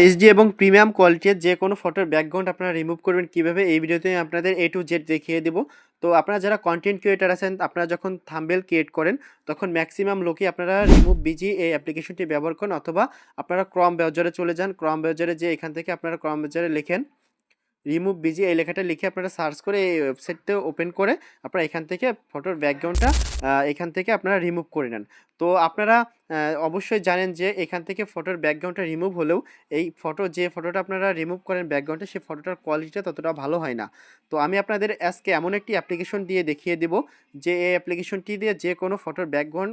HD এবং premium কোয়ালিটির যে কোনো ফটোর ব্যাকগ্রাউন্ড আপনারা রিমুভ করবেন কীভাবে, এই ভিডিওতে আপনাদের এ টু জেড দেখিয়ে দেবো। তো আপনারা যারা কন্টেন্ট ক্রিয়েটার আছেন, আপনারা যখন থাম্বেল ক্রিয়েট করেন, তখন ম্যাক্সিমাম লোকই আপনারা রিমুভ বিজি এই অ্যাপ্লিকেশনটি ব্যবহার করেন অথবা আপনারা ক্রম ব্রাউজারে চলে যান। ক্রম ব্রাউজারে যে এখান থেকে আপনারা ক্রম ব্রাউজারে লেখেন। রিমুভ বিজি এই লেখাটা লিখে আপনারা সার্চ করে এই ওয়েবসাইটটা ওপেন করে আপনারা এখান থেকে ফটোর ব্যাকগ্রাউন্ডটা এখান থেকে আপনারা রিমুভ করে নেন। তো আপনারা অবশ্যই জানেন যে এখান থেকে ফটোর ব্যাকগ্রাউন্ডটা রিমুভ হলেও এই ফটো যে ফটোটা আপনারা রিমুভ করেন ব্যাকগ্রাউন্ডে সেই ফটোটার কোয়ালিটিটা ততটা ভালো হয় না। তো আমি আপনাদের আজকে এমন একটি অ্যাপ্লিকেশন দিয়ে দেখিয়ে দেব, যে এই অ্যাপ্লিকেশনটি দিয়ে যে কোনো ফটোর ব্যাকগ্রাউন্ড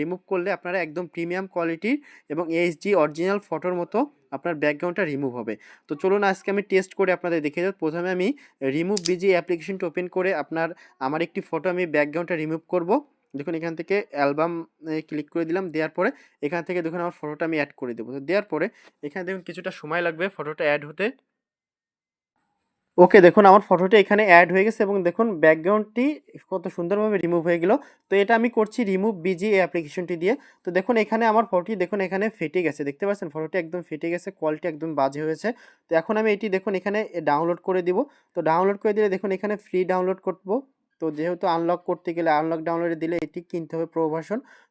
রিমুভ করলে আপনারা একদম প্রিমিয়াম কোয়ালিটির এবং এইচডি অরিজিনাল ফটোর মতো আপনার ব্যাকগ্রাউন্ডটা রিমুভ হবে। তো চলুন আজকে আমি টেস্ট করে আপনাদের দেখিয়ে দেব। প্রথমে আমি রিমুভ বিজি অ্যাপ্লিকেশনটা ওপেন করে আপনার, আমার একটি ফটো আমি ব্যাকগ্রাউন্ডটা রিমুভ করব। দেখুন, এখান থেকে অ্যালবাম ক্লিক করে দিলাম। দেওয়ার পরে এখান থেকে দেখুন, আমার ফটোটা আমি অ্যাড করে দেবো। তো দেওয়ার পরে এখানে দেখুন, কিছুটা সময় লাগবে ফটোটা অ্যাড হতে। ওকে, দেখুন, আমার ফটোটা এখানে অ্যাড হয়ে গেছে এবং দেখুন, ব্যাকগ্রাউন্ডটি কত সুন্দরভাবে রিমুভ হয়ে গেল। তো এটা আমি করছি রিমুভ বিজি এই অ্যাপ্লিকেশনটি দিয়ে। তো দেখুন, এখানে আমার ফটোটি দেখুন, এখানে ফেটে গেছে। দেখতে পাচ্ছেন, ফটোটি একদম ফেটে গেছে, কোয়ালিটি একদম বাজে হয়েছে। তো এখন আমি এটি দেখুন, এখানে ডাউনলোড করে দিব। তো ডাউনলোড করে দিলে দেখুন, এখানে ফ্রি ডাউনলোড করব। তো যেহেতু আনলক করতে গেলে আনলক ডাউনলোডে দিলে এটি কিনতে হবে প্রো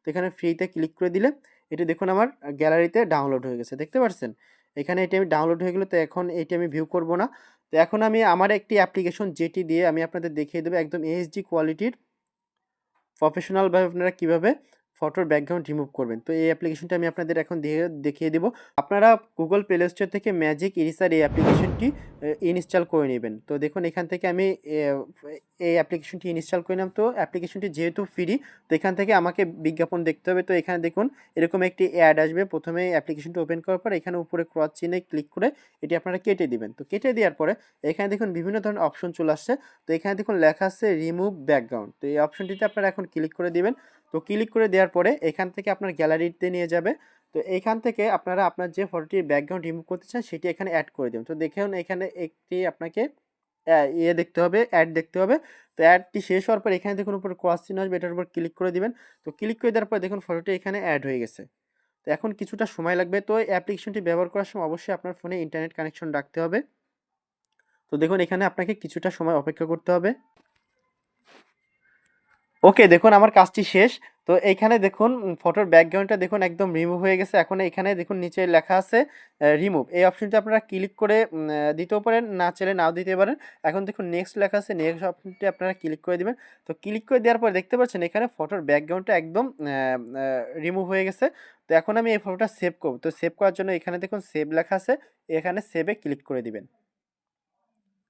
তো এখানে ফ্রিতে ক্লিক করে দিলে এটি দেখুন আমার গ্যালারিতে ডাউনলোড হয়ে গেছে, দেখতে পাচ্ছেন এখানে এটি আমি ডাউনলোড হয়ে গেলে তো এখন এটি আমি ভিউ করব না। তো এখন আমি আমার একটি অ্যাপ্লিকেশন যেটি দিয়ে আমি আপনাদের দেখিয়ে দেবো একদম এইচডি কোয়ালিটির প্রফেশনালভাবে আপনারা কীভাবে ফটোর ব্যাকগ্রাউন্ড রিমুভ করবেন। তো এই অ্যাপ্লিকেশনটা আমি আপনাদের এখন দেখিয়ে দেবো। আপনারা গুগল প্লে স্টোর থেকে ম্যাজিক ইরিসার এই অ্যাপ্লিকেশনটি ইনস্টল করে নেবেন। তো দেখুন, এখান থেকে আমি এই অ্যাপ্লিকেশনটি ইনস্টল করে নিলাম। তো অ্যাপ্লিকেশনটি যেহেতু ফ্রি তো এখান থেকে আমাকে বিজ্ঞাপন দেখতে হবে। তো এখানে দেখুন, এরকম একটি অ্যাড আসবে। প্রথমে অ্যাপ্লিকেশনটি ওপেন করার পর এখানে উপরে ক্রস চিহ্নে ক্লিক করে এটি আপনারা কেটে দিবেন। তো কেটে দেওয়ার পরে এখানে দেখুন, বিভিন্ন ধরনের অপশন চলে আসছে। তো এখানে দেখুন, লেখা আছে রিমুভ ব্যাকগ্রাউন্ড তো এই অপশনটিতে আপনারা এখন ক্লিক করে দিবেন। তো ক্লিক করে দেওয়ার পরে এখান থেকে আপনার গ্যালারিতে নিয়ে যাবে। তো এখান থেকে আপনারা আপনার যে ফটোটির ব্যাকগ্রাউন্ড রিমুভ করতে চান, সেটি এখানে অ্যাড করে দেবেন। তো দেখুন এখানে একটি আপনাকে ইয়ে দেখতে হবে অ্যাড দেখতে হবে। তো অ্যাডটি শেষ হওয়ার পর এখানে দেখুন উপর ক্রস চিহ্ন আসবে, এটার উপর ক্লিক করে দিবেন। তো ক্লিক করে দেওয়ার পর দেখুন ফটোটি এখানে অ্যাড হয়ে গেছে। তো এখন কিছুটা সময় লাগবে। তো এই অ্যাপ্লিকেশনটি ব্যবহার করার সময় অবশ্যই আপনার ফোনে ইন্টারনেট কানেকশন রাখতে হবে। তো দেখুন এখানে আপনাকে কিছুটা সময় অপেক্ষা করতে হবে। ওকে দেখুন আমার কাজটি শেষ। তো এইখানে দেখুন ফটোর ব্যাকগ্রাউন্ডটা দেখুন একদম রিমুভ হয়ে গেছে। এখন এখানে দেখুন, নিচে লেখা আছে রিমুভ এই অপশনটি আপনারা ক্লিক করে দিতেও পারেন, না চাইলে নাও দিতে পারেন। এখন দেখুন নেক্সট লেখা আছে নেক্সট অপশনটি আপনারা ক্লিক করে দিবেন। তো ক্লিক করে দেওয়ার পর দেখতে পাচ্ছেন, এখানে ফটোর ব্যাকগ্রাউন্ডটা একদম রিমুভ হয়ে গেছে। তো এখন আমি এই ফটোটা সেভ করব। তো সেভ করার জন্য এখানে দেখুন সেভ লেখা আছে, এখানে সেভে ক্লিক করে দিবেন।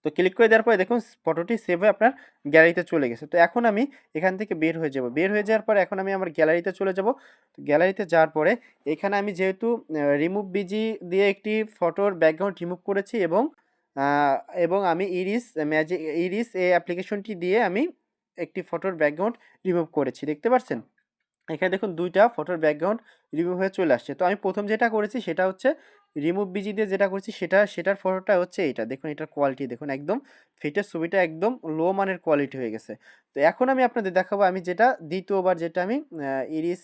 তো ক্লিক করে দেওয়ার পরে দেখুন ফটোটি সেভ হয়ে আপনার গ্যালারিতে চলে গেছে। তো এখন আমি এখান থেকে বের হয়ে যাব। বের হয়ে যাওয়ার পরে এখন আমি আমার গ্যালারিতে চলে যাব। তো গ্যালারিতে যাওয়ার পরে এখানে আমি যেহেতু রিমুভ বিজি দিয়ে একটি ফটোর ব্যাকগ্রাউন্ড রিমুভ করেছি এবং এবং আমি ইরিস ম্যাজিক ইরিস এই অ্যাপ্লিকেশনটি দিয়ে আমি একটি ফটোর ব্যাকগ্রাউন্ড রিমুভ করেছি। দেখতে পাচ্ছেন এখানে দেখুন দুইটা ফটোর ব্যাকগ্রাউন্ড রিমুভ হয়ে চলে আসছে। তো আমি প্রথম যেটা করেছি সেটা হচ্ছে রিমুভ বিজি দিয়ে যেটা করছি সেটা, সেটার ফটোটা হচ্ছে এটা দেখুন, এটার কোয়ালিটি দেখুন, একদম ফিটের ছবিটা একদম লো মানের কোয়ালিটি হয়ে গেছে। তো এখন আমি আপনাদের দেখাবো, আমি যেটা দ্বিতীয়বার যেটা আমি ইরিস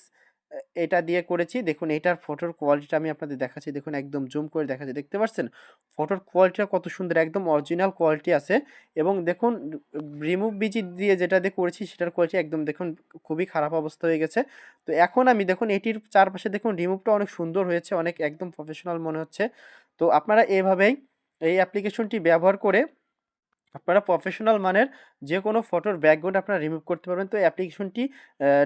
এটা দিয়ে করেছি। দেখুন, এটার ফটোর কোয়ালিটিটা আমি আপনাদের দেখাচ্ছি। দেখুন, একদম জুম করে দেখাচ্ছি। দেখতে পাচ্ছেন? ফটোর কোয়ালিটিটা কত সুন্দর, একদম অরিজিনাল কোয়ালিটি আছে। এবং দেখুন রিমুভ বিজি দিয়ে যেটা দিয়ে করেছি, সেটার কোয়ালিটি একদম দেখুন, খুবই খারাপ অবস্থা হয়ে গেছে। তো এখন আমি দেখুন, এটির চারপাশে দেখুন রিমুভটা অনেক সুন্দর হয়েছে, অনেক একদম প্রফেশনাল মনে হচ্ছে। তো আপনারা এভাবেই এই অ্যাপ্লিকেশনটি ব্যবহার করে আপনারা প্রফেশনাল মানের যে কোনো ফটোর ব্যাকগ্রাউন্ড আপনারা রিমুভ করতে পারবেন। তো অ্যাপ্লিকেশনটি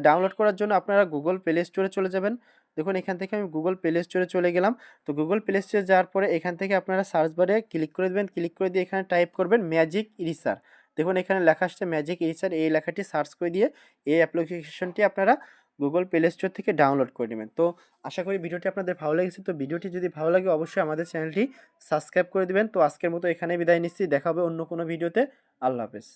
ডাউনলোড করার জন্য আপনারা গুগল প্লে স্টোরে চলে যাবেন। দেখুন, এখান থেকে আমি গুগল প্লে স্টোরে চলে গেলাম। তো গুগল প্লে স্টোরে যাওয়ার পরে এখান থেকে আপনারা সার্চ বারে ক্লিক করে দেবেন। ক্লিক করে দিয়ে এখানে টাইপ করবেন ম্যাজিক ইরিসার দেখুন, এখানে লেখা আসছে ম্যাজিক ইরিসার এই লেখাটি সার্চ করে দিয়ে এই অ্যাপ্লিকেশনটি আপনারা গুগল প্লে স্টোর থেকে ডাউনলোড করে নেবেন। তো আশা করি ভিডিওটি আপনাদের ভালো লেগেছে। তো ভিডিওটি যদি ভালো লাগে, অবশ্যই আমাদের চ্যানেলটি সাবস্ক্রাইব করে দিবেন। তো আজকের মতো এখানে বিদায় নিচ্ছি। দেখা হবে অন্য কোনো ভিডিওতে। আল্লাহ হাফেজ।